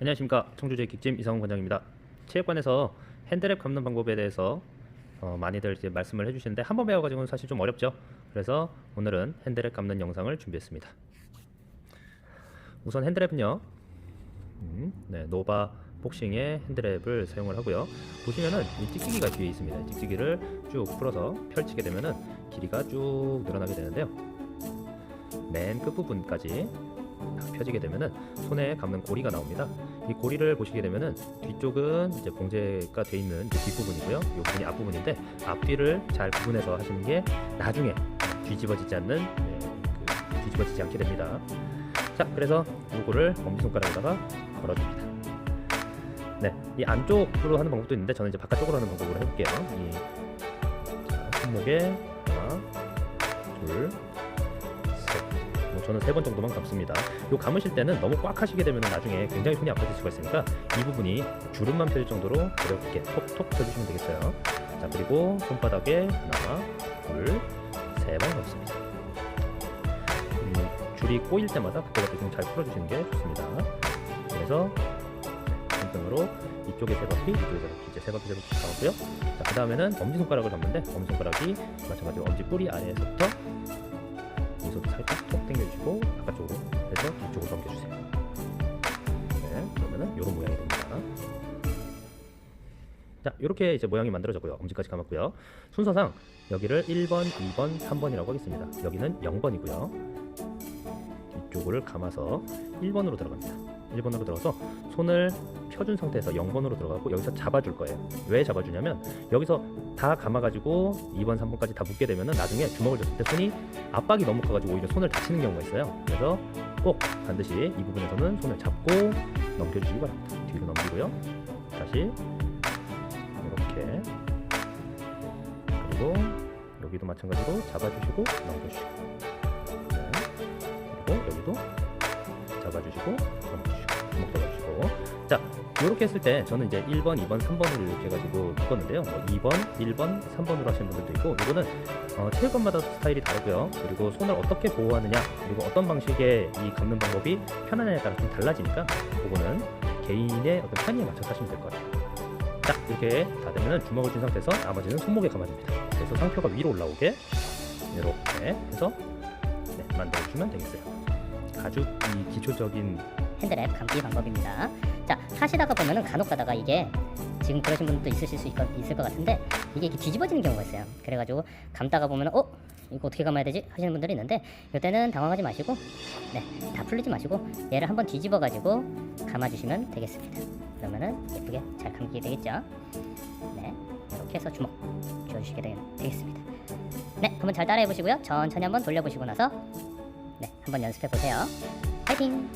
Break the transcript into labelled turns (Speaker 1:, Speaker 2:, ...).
Speaker 1: 안녕하십니까 청주제 킥짐 이상훈 관장입니다. 체육관에서 핸드랩 감는 방법에 대해서 어, 많이들 이제 말씀을 해주시는데 한 번 배워가지고는 사실 좀 어렵죠. 그래서 오늘은 핸드랩 감는 영상을 준비했습니다. 우선 핸드랩은요, 음, 네, 노바 복싱의 핸드랩을 사용을 하고요. 보시면은 이 찍찍이가 뒤에 있습니다. 이 찍찍이를 쭉 풀어서 펼치게 되면은 길이가 쭉 늘어나게 되는데요. 맨 끝부분까지 다 펴지게 되면은 손에 감는 고리가 나옵니다. 이 고리를 보시게 되면은 뒤쪽은 이제 봉제가 돼 있는 뒷부분이고요. 이 부분이 앞부분인데 앞뒤를 잘 구분해서 하시는 게 나중에 뒤집어지지 않는 네, 그 뒤집어지지 않게 됩니다. 자, 그래서 이거를 엄지손가락에다가 걸어줍니다. 네, 이 안쪽으로 하는 방법도 있는데 저는 이제 바깥쪽으로 하는 방법으로 해볼게요. 이 자, 손목에 하나, 둘, 저는 세 번 정도만 감습니다. 요 감으실 때는 너무 꽉 하시게 되면 나중에 굉장히 손이 아파질 수가 있으니까 이 부분이 주름만 펴질 정도로 가볍게 톡톡 펴주시면 되겠어요. 자 그리고 손바닥에 하나, 둘, 세 번 감습니다. 이 줄이 꼬일 때마다 그때가 좀잘 풀어주시는 게 좋습니다. 그래서 손등으로 이쪽에 세 바퀴, 이쪽에 세 바퀴, 이제 세 바퀴 세 바퀴 가고요. 자, 그 다음에는 엄지 손가락을 잡는데 엄지 손가락이 마찬가지로 엄지 뿌리 아래에서부터 자, 이렇게 이제 모양이 만들어졌고요. 엄지까지 감았고요. 순서상 여기를 1번, 2번, 3번이라고 하겠습니다. 여기는 0번이고요. 이쪽을 감아서 1번으로 들어갑니다. 1번으로 들어가서 손을 펴준 상태에서 0번으로 들어가고 여기서 잡아줄 거예요. 왜 잡아주냐면 여기서 다 감아가지고 2번, 3번까지 다 묶게 되면은 나중에 주먹을 줬을 때 손이 압박이 너무 커가지고 오히려 손을 다치는 경우가 있어요. 그래서 꼭 반드시 이 부분에서는 손을 잡고 넘겨주시기 바랍니다. 뒤로 넘기고요. 다시 이렇게 그리고 여기도 마찬가지로 잡아주시고 넘겨주시고. 네. 그리고 여기도 잡아주시고 넘겨주시고 주먹 잡아주시고. 자 이렇게 했을 때 저는 이제 1번, 2번, 3번을 이렇게 해가지고 묶었는데요. 뭐 2번, 1번, 3번으로 하시는 분들도 있고 이거는 어, 체육관마다 스타일이 다르고요. 그리고 손을 어떻게 보호하느냐 그리고 어떤 방식의 이 감는 방법이 편하냐에 따라 좀 달라지니까 그거는 개인의 어떤 편의에 맞춰서 하시면 될 것 같아요 자 이렇게 다 되면은 주먹을 쥔 상태에서 나머지는 손목에 감아줍니다 그래서 상표가 위로 올라오게 이렇게 해서 네, 만들어주면 되겠어요 아주 이 기초적인
Speaker 2: 핸드랩 감기 방법입니다. 자 하시다가 보면은 간혹 가다가 이게 지금 그러신 분들도 있으실 수 있, 을것 같은데 이게 이렇게 뒤집어지는 경우가 있어요. 그래가지고 감다가 보면은 어 이거 어떻게 감아야 되지 하시는 분들이 있는데 이때는 당황하지 마시고 네 다 풀리지 마시고 얘를 한번 뒤집어 가지고 감아주시면 되겠습니다. 그러면은 예쁘게 잘 감기게 되겠죠. 네 이렇게 해서 주먹 쥐어주시게 되, 되겠습니다. 네 한번 잘 따라해 보시고요. 천천히 한번 돌려보시고 나서 네 한번 연습해 보세요. 파이팅!